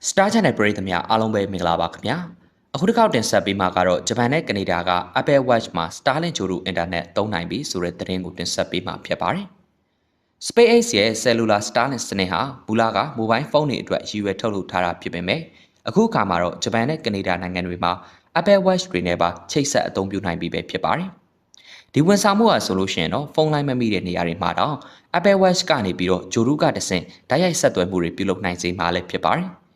Star Channel ပရိသတ်များအားလုံးပဲမင်္ဂလာပါခင်ဗျာအခုတစ်ခေါက်တင်ဆက်ပေးမှာကတော့ဂျပန်နဲ့ကနေဒါက Apple Watch မှာ Starlink ဂျိုရူအင်တာနက်သုံးနိုင်ပြီဆိုတဲ့သတင်းကိုတင်ဆက်ပေးမှာဖြစ်ပါတယ် SpaceX ရဲ့ Cellular Starlink စနစ်ဟာမူလကမိုဘိုင်းဖုန်းတွေအတွက်ရည်ရွယ်ထုတ်လုပ်ထားတာဖြစ်ပေမဲ့အခုအခါမှာတော့ဂျပန်နဲ့ကနေဒါနိုင်ငံတွေမှာ Apple Watch တွေနဲ့ပါချိတ်ဆက်အသုံးပြုနိုင်ပြီပဲဖြစ်ပါတယ်ဒီဝန်ဆောင်မှုဟာဆိုလို့ရှိရင်တော့ဖုန်းလိုင်းမမိတဲ့နေရာတွေမှာတော့ Apple Watch ကနေပြီးတော့ဂျိုရူကတဆင့်ဓာတ်ရိုက်ဆက်သွယ်မှုတွေပြုလုပ်နိုင်စေမှာလည်းဖြစ်ပါတယ်။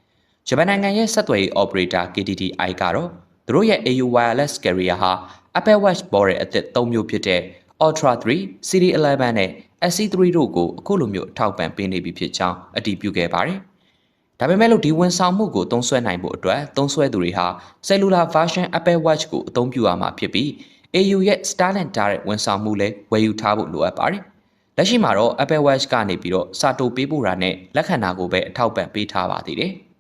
ဂျပန်နိုင်ငံရဲ့ဆက်သွယ်ရေး operator KDDI ကတော့သူတို့ရဲ့ AU wireless carrier ဟာ Apple Watch ဘော်ရဲ့အသစ်၃မျိုးဖြစ်တဲ့ Ultra 3, Series 11နဲ့ SE3 တို့ကိုအခုလိုမျိုးအထောက်ပံ့ပေးနေပြီဖြစ်ကြောင်းအတည်ပြုခဲ့ပါတယ်။ဒါပေမဲ့လို့ဒီဝန်ဆောင်မှုကိုသုံးစွဲနိုင်ဖို့အတွက်သုံးစွဲသူတွေဟာ cellular version Apple Watch ကိုအသုံးပြုရမှာဖြစ်ပြီး AU ရဲ့ Starlink တားတဲ့ဝန်ဆောင်မှုလည်းဝယ်ယူထားဖို့လိုအပ်ပါတယ်။လက်ရှိမှာတော့ Apple Watch ကနေပြီးတော့စာတိုပေးပို့တာနဲ့လက်ခံတာကိုပဲအထောက်ပံ့ပေးထားပါသေးတယ်။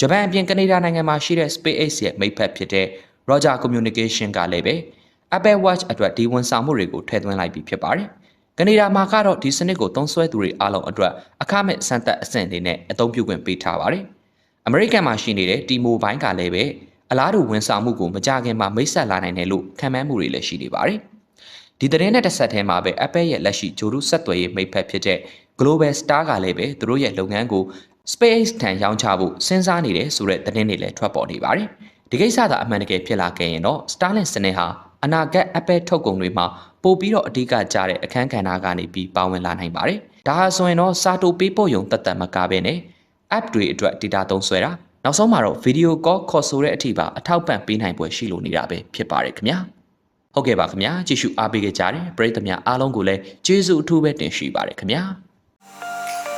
ဂျပန်အပြင်ကနေဒါနိုင်ငံမှာရှိတဲ့ SpaceX ရဲ့မိတ်ဖက်ဖြစ်တဲ့ Roger Communication ကလည်းပဲ Apple Watch အတွက်ဒီဝန်ဆောင်မှုတွေကိုထည့်သွင်းလိုက်ပြီးဖြစ်ပါတယ်။ကနေဒါမှာကတော့ဒီစနစ်ကိုသုံးစွဲသူတွေအားလုံးအတွက်အခမဲ့စံသက်အဆင့်အနေနဲ့အသုံးပြုခွင့်ပေးထားပါတယ်။အမေရိကန်မှာရှိနေတဲ့ T-Mobile ကလည်းပဲအလားတူဝန်ဆောင်မှုကိုမကြခင်မှာမိတ်ဆက်လာနိုင်တယ်လို့ခံမှန်းမှုတွေလည်းရှိနေပါတယ်။ဒီသတင်းနဲ့တစ်ဆက်တည်းမှာပဲ Apple ရဲ့လက်ရှိဂျိုရူဆက်သွယ်ရေးမိတ်ဖက်ဖြစ်တဲ့ Global Star ကလည်းပဲသူတို့ရဲ့လုပ်ငန်းကို SpaceX ထံရောင်းချဖို့စဉ်းစားနေတယ်ဆိုတဲ့သတင်းတွေလည်းထွက်ပေါ်နေပါတယ်။ဒီကိစ္စသာအမှန်တကယ်ဖြစ်လာခဲ့ရင်တော့ Starlink စနစ်ဟာအနာဂတ် Apple ထုတ်ကုန်တွေမှာပို့ပြီးတော့အဓိကကျတဲ့အခန်းကဏ္ဍကနေပြီးပါဝင်လာနိုင်ပါတယ်။ဒါဟာဆိုရင်တော့စာတိုပေးပို့ရုံတသက်မကဘဲနဲ့ app တွေအတွက် data သုံးစွဲတာနောက်ဆုံးမှာတော့ video call ခေါ်ဆိုတဲ့အထိပါအထောက်ပံ့ပေးနိုင်ပွဲရှိလို့နေတာပဲဖြစ်ပါတယ်ခင်ဗျာဟုတ်ကဲ့ပါခင်ဗျာကြည့်ရှုအားပေးကြတဲ့ပရိသတ်များအားလုံးကိုလည်းကျေးဇူးအထူးပဲတင်ရှိပါတယ်ခင်ဗျာ